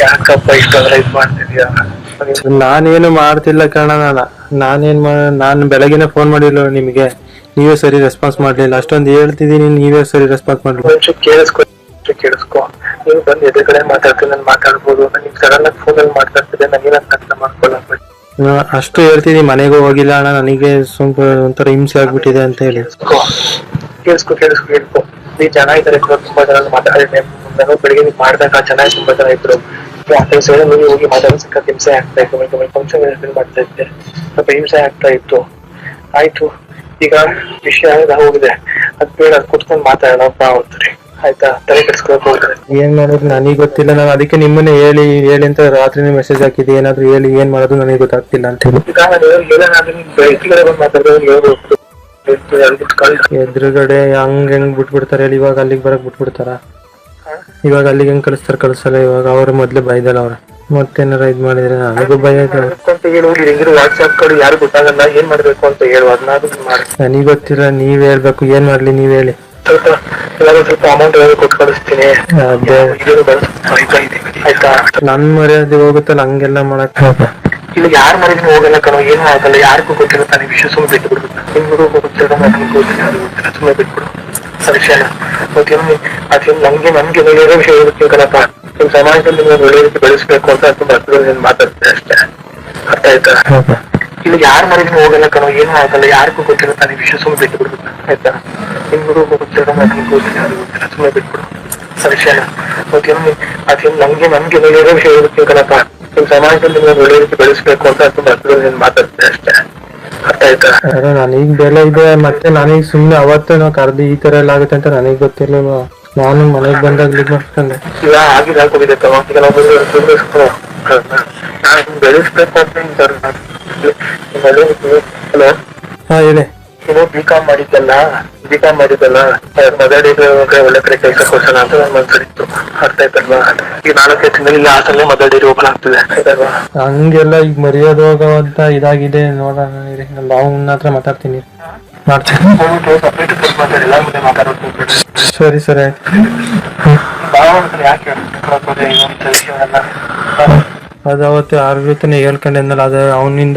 ಯಾಕಪ್ಪ ಇಷ್ಟೊಂದ್ರ ಇದ್ ಮಾಡ್ತಿದ್ಯಾ? ನಾನೇನು ಮಾಡ್ತಿಲ್ಲ ಕಣ ನಾನು. ನಾನೇನ್ ನಾನು ಬೆಳಗಿನ ಫೋನ್ ಮಾಡಿಲ್ಲ ನಿಮಗೆ. ನೀವೇ ಸರಿ ರೆಸ್ಪಾನ್ಸ್ ಮಾಡ್ಲಿಲ್ಲ. ಅಷ್ಟೊಂದು ಹೇಳ್ತಿದ್ದೀನಿ ನೀವೇ ಸರಿ ರೆಸ್ಪಾನ್ಸ್ ಮಾಡ್ಲಿಲ್ಲ. ಒಂಚೂರು ಕೇಳಿಸ್ಕೊ ಒಂಚೂರು ಕೇಳಿಸ್ಕೊ. ನೀನ್ ಬಂದ್ ಎದುರುಗಡೆ ಮಾತಾಡ್ತೀನಿ ನಾನು ಮಾತಾಡ್ಬೋದು ನೀನ್ ಸಡನ್ ಆಗಿ ಫೋನಲ್ಲಿ ಮಾತಾಡ್ತಿದ್ದೆ ನನಗೆ ಅರ್ಥ ಮಾಡ್ಕೊಳ್ಳ ನಾನು ಅಷ್ಟು ಹೇಳ್ತೀನಿ ಮನೆಗೂ ಹೋಗಿಲ್ಲ ಅಣ್ಣ. ನನಗೆ ಸ್ವಲ್ಪ ಒಂಥರ ಹಿಂಸೆ ಆಗ್ಬಿಟ್ಟಿದೆ ಅಂತ ಹೇಳಿ. ಕೇಳಿಸ್ಕೊ ಕೇಳಿಸ್ಕೊ ಕೇಳಿಸ್ಕೊ ನೀವು ಈ ಜನ ಇದ್ದಾರೆ ತುಂಬಾ ಜನ ಮಾತಾಡಿದ್ದೆ ನಾನು ಬೆಳಿಗ್ಗೆ ಮಾಡ್ದಾಗ ಚೆನ್ನಾಗಿ ತುಂಬಾ ಜನ ಇದ್ರು ಆ ಸೈಡ್ ನೀವು ಹೋಗಿ ಮಾತಾಡೋ ಸಿಕ್ಕ ಹಿಂಸೆ ಆಗ್ತಾ ಇತ್ತು ಫಂಕ್ಷನ್ ಮಾಡ್ತಾ ಇದ್ದೆ ಸ್ವಲ್ಪ ಹಿಂಸೆ ಆಗ್ತಾ ಇತ್ತು ಆಯ್ತು ಈಗ ವಿಷಯ ಹೋಗಿದೆ ಅದ್ ಬೇಡ ಅದ್ ಕುತ್ಕೊಂಡ್ ಮಾತಾಡೋಣಪ್ಪ ಅಂತಾರೆ ಆಯ್ತಾ ತಲೆ ಕೆಡ್ಸ್ಕೊಳಕ್ ಹೋಗ್ತಾರೆ ಏನ್ ಮಾಡೋದು ನನಗೆ ಗೊತ್ತಿಲ್ಲ ನಾನು ಅದಕ್ಕೆ ನಿಮ್ಮನ್ನೇ ಹೇಳಿ ಹೇಳಿ ಅಂತ ರಾತ್ರಿನೇ ಮೆಸೇಜ್ ಹಾಕಿದ್ದೆ ಏನಾದ್ರು ಹೇಳಿ ಏನ್ ಮಾಡೋದು ನನಗೆ ಗೊತ್ತಾಗ್ತಿಲ್ಲ ಅಂತ ಹೇಳಿ ಎದುರುಗಡೆ ಹಂಗ್ ಹೆಂಗ್ ಬಿಟ್ಬಿಡ್ತಾರೆ ಹೇಳಿ ಇವಾಗ ಅಲ್ಲಿಗೆ ಬರಕ್ ಬಿಟ್ಬಿಡ್ತಾರ ಇವಾಗ ಅಲ್ಲಿಗೆ ಹೆಂಗ್ ಕಳಿಸ್ತಾರ ಕಳ್ಸಲ್ಲ. ಇವಾಗ ಅವ್ರ ಮೊದ್ಲೇ ಬೈದಲ್ಲ ಅವ್ರ. ಮತ್ತೇನಾರ ಇದ್ ಮಾಡಿದ್ರೆ ನನಗೂ ಭಯ ಅಂತ ಹೇಳು ಹೆಂಗಿರು ವಾಟ್ಸ್ಆಪ್ ಕಡೆ ಯಾರು ಗೊತ್ತಾಗಲ್ಲ ಏನ್ ಮಾಡ್ಬೇಕು ಅಂತ ಹೇಳು ಅದನ್ನಾದ್ರು ಮಾಡಿ. ನನಗೆ ಗೊತ್ತಿಲ್ಲ ನೀವ್ ಹೇಳ್ಬೇಕು ಏನ್ ಮಾಡ್ಲಿ ನೀವ್ ಹೇಳಿ. ಸ್ವಲ್ಪ ಎಲ್ಲಾದ್ರೂ ಸ್ವಲ್ಪ ಅಮೌಂಟ್ ಕೊಟ್ಟು ಕಳಿಸ್ತೀನಿ. ಅದೇ. ಇದನ್ನು ಬಳಸ್ತಾ ಆಯ್ತಾ? ನನ್ ಮರ್ಯಾದೆ ಹೋಗುತ್ತಲ್ಲ ಹಂಗೆಲ್ಲ ಮಾಡಕ್ ಇಲ್ಲಿ ಯಾರ ಮನೆಗೂ ಹೋಗಲ್ಲ ಕಣೋ ಏನು ಆಗಲ್ಲ. ಯಾರಿಗೂ ಗೊತ್ತಿಲ್ಲ ತಾನೇ ವಿಷಯ ಸುಮ್ಮನೆ ಬಿಟ್ಟು ಬಿಡ್ಬೇಕು ನಿಮ್ಗೂ ಗೊತ್ತಿಲ್ಲ ನನಗೂ ಗೊತ್ತಿಲ್ಲ ಯಾರಿಗೂ ಗೊತ್ತಿಲ್ಲ ಸುಮ್ಮನೆ ಬಿಟ್ಬಿಡು. ವಿಷಯನ ಮತ್ತೇನು ಅದೇನು ನಮ್ಗೆ ನಮ್ಗೆ ಒಳ್ಳೆಯ ವಿಷಯ ಇರುತ್ತೆ ಕಣಪ್ಪ. ನಿಮ್ ಸಮಾಜದಲ್ಲಿ ನೀವು ಒಳ್ಳೆ ರೀತಿ ಬೆಳೆಸ್ಬೇಕು ಅಂತ ತುಂಬ ನೀನು ಮಾತಾಡ್ತೀನಿ ಅಷ್ಟೇ. ಅರ್ಥ ಆಯ್ತಾ? ಇಲ್ಲಿ ಯಾರ ಮನೆಗೆ ಹೋಗಲ್ಲ ಕಣೋ ಏನು ಆಗಲ್ಲ ಯಾರಿಗೂ ಗೊತ್ತಿಲ್ಲ ತಾನೇ ವಿಷಯ ಸುಮ್ಮನೆ ಬಿಟ್ಟು ಬಿಡ್ಬೇಕು ಆಯ್ತಾ ನಿಮ್ಗೂ ಗೊತ್ತಿಲ್ಲ ನನಗೂ ಗೊತ್ತಿಲ್ಲ ಅದು ಗೊತ್ತಿಲ್ಲ ಸುಮ್ಮನೆ ಬಿಟ್ಬಿಡು. ಸರಿ ವಿಷಯನ ಮತ್ತೇನು ಅದ್ರಲ್ಲಿ ನಮ್ಗೆ ನಮ್ಗೆ ಒಳ್ಳೆಯ ವಿಷಯ ಇರುತ್ತೆ ಕಣಪ್ಪ. ನಿಮ್ ಸಮಾಜದಲ್ಲಿ ನೀವು ಒಳ್ಳೆ ರೀತಿ ಬೆಳೆಸ್ಬೇಕು ಅಂತ ತುಂಬ ಅರ್ಥದಲ್ಲಿ ನೀನು ಮಾತಾಡ್ತೀನಿ ಅಷ್ಟೇ ಅರ್ಥ ಆಯ್ತಾ ಅರೆ ನನಗ್ ಬೆಲೆ ಇದೆ ಮತ್ತೆ ನನಗ್ ಸುಮ್ನೆ ಅವತ್ತು ನಾವು ಕರ್ದು ಈ ತರ ಎಲ್ಲ ಆಗುತ್ತೆ ಅಂತ ನನಗ್ ಗೊತ್ತಿರ್ಲಿಲ್ಲ ನಾನು ಮನೆಗ್ ಬಂದಾಗ ಲೀಡ್ ಮಾಡ್ಕೊಂಡೆ ಈಗ ಆಗಿದೆ ನಾನು ಬೆಳೆಸ್ಬೇಕು ಅಂತ ಹಾ ಹೇಳಿ. ನೀನು ಬಿ ಕಾಮ್ ಮಾಡಿದ್ದಲ್ಲ ಬಿ ಕಾಮ್ ಮಾಡಿದ್ದಲ್ಲ ಮೊದಲೇ ಒಳ್ಳೆ ಕಡೆ ಕೆಲಸ ಕೊಡ್ಸೋಣ ಅಂತ ನನ್ನ ಮನ್ಸಲ್ಲಿತ್ತು. ಅರ್ಥ ಆಯ್ತಲ್ವಾ? ಈಗ ನಾಲ್ಕೈದು ತಿಂಗಳಿಂದ ಇಲ್ಲಿ ಸಲ ಮದಡಿ ಓಪನ್ ಆಗ್ತದೆ. ಆಯ್ತಲ್ವಾ? ಹಂಗೆಲ್ಲ ಈಗ ಮರ್ಯಾದ ಹೋಗೋವಂತ ಇದಾಗಿದೆ ನೋಡೋಣ ಅವನ ಹತ್ರ ಮಾತಾಡ್ತೀನಿ. ಮಾಡ್ತೀನಿ. ಹೋಗ್ಬಿಟ್ಟು ಸಪ್ರೇಟ್ ಕೊಟ್ಟು ಮಾತಾಡಿಲ್ಲ ಮುಂದೆ ಮಾತಾಡೋದು ಸರಿ ಸರಿ ಆಯ್ತು. ಭಾವ ಯಾಕೆ ಅದು ಅವತ್ತು ಯಾರ ಜೊತೆ ಹೇಳ್ಕೊಂಡೆ ಅಂದಲ್ಲ ಅದು ಅವನಿಂದ